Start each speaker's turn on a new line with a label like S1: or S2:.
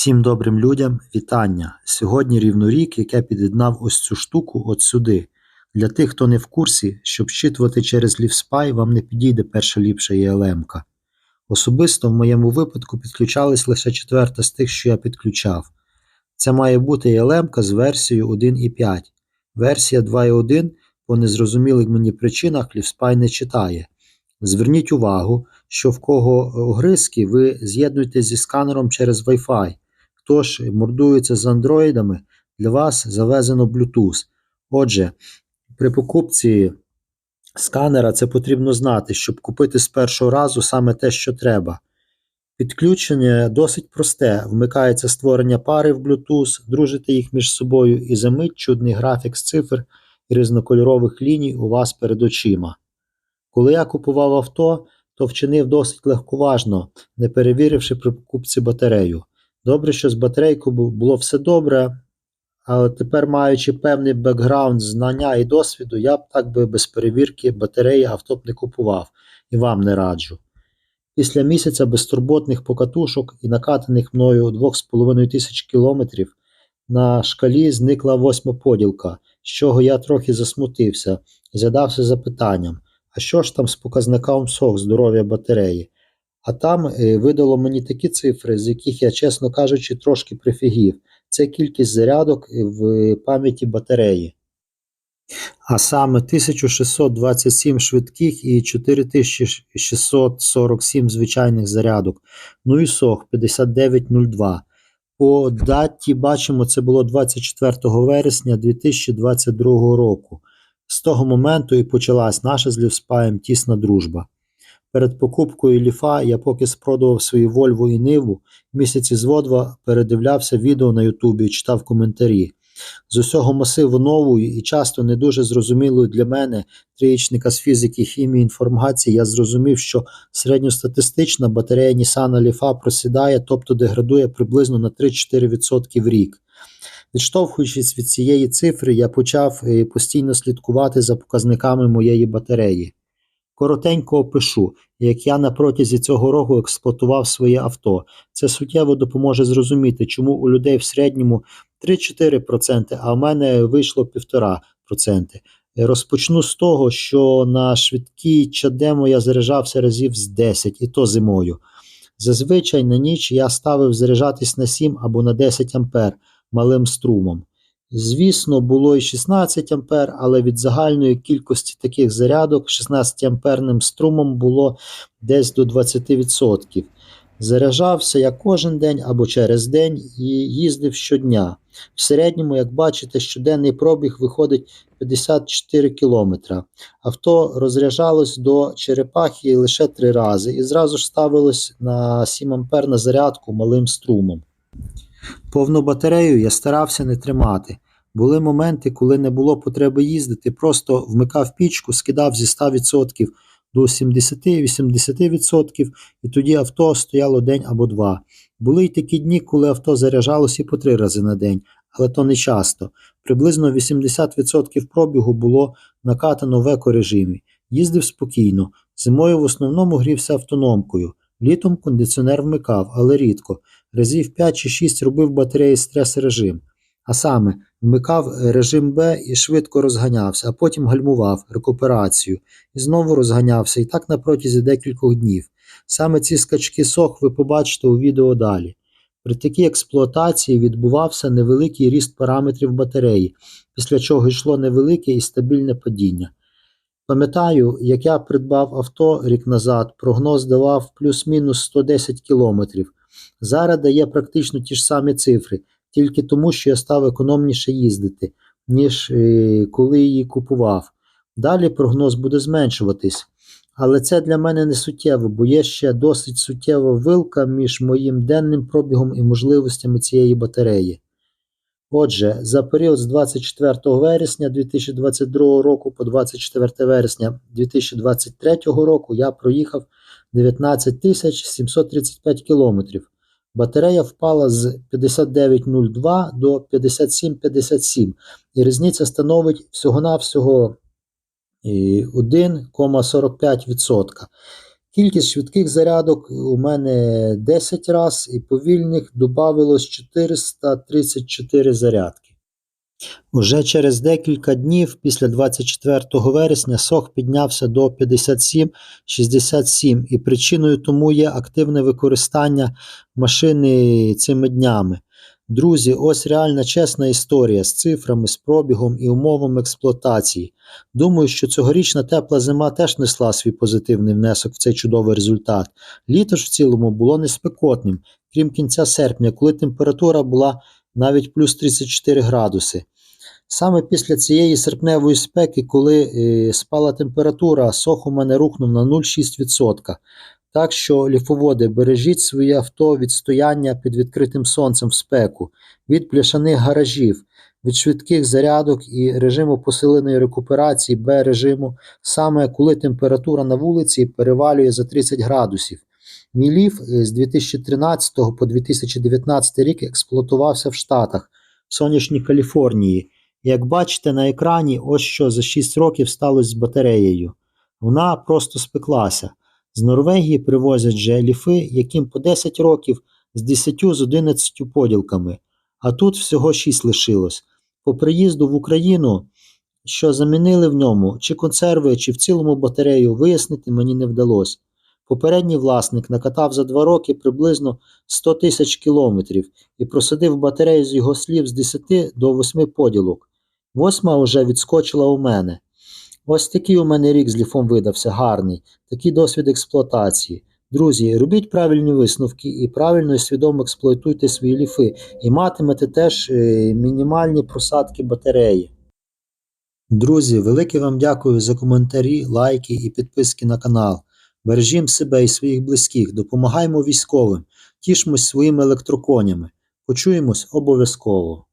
S1: Всім добрим людям вітання! Сьогодні рівно рік, як я під'єднав ось цю штуку от сюди. Для тих, хто не в курсі, щоб щитувати через LiveSpy, вам не підійде перша ліпша ELM-ка. Особисто в моєму випадку підключалась лише четверта з тих, що я підключав. Це має бути ELM з версією 1.5. Версія 2.1 по незрозумілих мені причинах LiveSpy не читає. Зверніть увагу, що в кого огризки, ви з'єднуєте зі сканером через Wi-Fi. Хто ж мордується з андроїдами, для вас завезено Bluetooth. Отже, при покупці сканера це потрібно знати, щоб купити з першого разу саме те, що треба. Підключення досить просте. Вмикається створення пари в Bluetooth, дружите їх між собою і за мить чудний графік з цифр і різнокольорових ліній у вас перед очима. Коли я купував авто, то вчинив досить легковажно, не перевіривши при покупці батарею. Добре, що з батарейкою було все добре, але тепер, маючи певний бекграунд знання і досвіду, я б так би без перевірки батареї авто б не купував і вам не раджу. Після місяця безтурботних покатушок і накатаних мною 2,5 тисяч кілометрів на шкалі зникла восьма поділка, з чого я трохи засмутився і задався запитанням, а що ж там з показником СОГ здоров'я батареї? А там е, видало мені такі цифри, з яких я, чесно кажучи, трошки прифігів. Це кількість зарядок в пам'яті батареї. А саме 1627 швидких і 4647 звичайних зарядок. Ну і СОГ 5902. По даті бачимо, це було 24 вересня 2022 року. З того моменту і почалась наша з Лівспаєм тісна дружба. Перед покупкою ліфа я поки спродував свої Вольву і Ниву, місяці з водва передивлявся відео на Ютубі і читав коментарі. З усього масиву нової і часто не дуже зрозумілої для мене трієчника з фізики, хімії інформації, я зрозумів, що середньостатистична батарея Nissan Leaf просідає, тобто деградує приблизно на 3-4% в рік. Відштовхуючись від цієї цифри, я почав е, постійно слідкувати за показниками моєї батареї. Коротенько опишу, як я на протязі цього року експлуатував своє авто. Це суттєво допоможе зрозуміти, чому у людей в середньому 3-4%, а в мене вийшло 1,5%. Розпочну з того, що на швидкій чадемо я заряджався разів з 10, і то зимою. Зазвичай на ніч я ставив заряджатись на 7 або на 10 ампер малим струмом. Звісно, було і 16 ампер, але від загальної кількості таких зарядок 16 амперним струмом було десь до 20%. Заряджався я кожен день або через день і їздив щодня. В середньому, як бачите, щоденний пробіг виходить 54 км. Авто розряджалось до черепахи лише три рази і зразу ж ставилось на 7 ампер на зарядку малим струмом. Повну батарею я старався не тримати. Були моменти, коли не було потреби їздити, просто вмикав пічку, скидав зі 100% до 70-80%, і тоді авто стояло день або два. Були й такі дні, коли авто заряджалося і по три рази на день, але то не часто. Приблизно 80% пробігу було накатано в екорежимі. Їздив спокійно. Зимою в основному грівся автономкою. Літом кондиціонер вмикав, але рідко. Разів 5 чи 6 робив батареї стрес-режим. А саме, вмикав режим Б і швидко розганявся, а потім гальмував рекуперацію і знову розганявся і так на протязі декількох днів. Саме ці скачки сох ви побачите у відео далі. При такій експлуатації відбувався невеликий ріст параметрів батареї, після чого йшло невелике і стабільне падіння. Пам'ятаю, як я придбав авто рік назад, прогноз давав плюс-мінус 110 км. Зараз дає практично ті ж самі цифри, тільки тому, що я став економніше їздити, ніж е, коли її купував. Далі прогноз буде зменшуватись. Але це для мене не суттєво, бо є ще досить суттєва вилка між моїм денним пробігом і можливостями цієї батареї. Отже, за період з 24 вересня 2022 року по 24 вересня 2023 року я проїхав 19 735 кілометрів. Батарея впала з 59,02 до 57,57 і різниця становить всього-навсього 1,45%. Кількість швидких зарядок у мене 10 раз і повільних додавилось 434 зарядки. Уже через декілька днів після 24 вересня сох піднявся до 57-67 і причиною тому є активне використання машини цими днями. Друзі, ось реальна чесна історія з цифрами, з пробігом і умовами експлуатації. Думаю, що цьогорічна тепла зима теж несла свій позитивний внесок в цей чудовий результат. Літо ж в цілому було неспекотним, крім кінця серпня, коли температура була навіть плюс 34 градуси. Саме після цієї серпневої спеки, коли е, спала температура, сох у мене рухнув на 0,6%. Так що, ліфоводи, бережіть своє авто від стояння під відкритим сонцем в спеку, від пляшаних гаражів, від швидких зарядок і режиму посиленої рекуперації Б режиму, саме коли температура на вулиці перевалює за 30 градусів. Мій ліф е, з 2013 по 2019 рік експлуатувався в Штатах, в сонячній Каліфорнії. Як бачите на екрані, ось що за 6 років сталося з батареєю. Вона просто спеклася. З Норвегії привозять же ліфи, яким по 10 років з 10 з 11 поділками, а тут всього 6 лишилось. По приїзду в Україну, що замінили в ньому, чи консерви, чи в цілому батарею, вияснити мені не вдалося. Попередній власник накатав за 2 роки приблизно 100 тисяч кілометрів і просадив батарею з його слів з 10 до 8 поділок. Восьма уже відскочила у мене. Ось такий у мене рік з ліфом видався гарний, такий досвід експлуатації. Друзі, робіть правильні висновки і правильно і свідомо експлуатуйте свої ліфи, і матимете теж е, мінімальні просадки батареї. Друзі, велике вам дякую за коментарі, лайки і підписки на канал. Бережімо себе і своїх близьких, допомагаємо військовим, тішмось своїми електроконями. Почуємось обов'язково.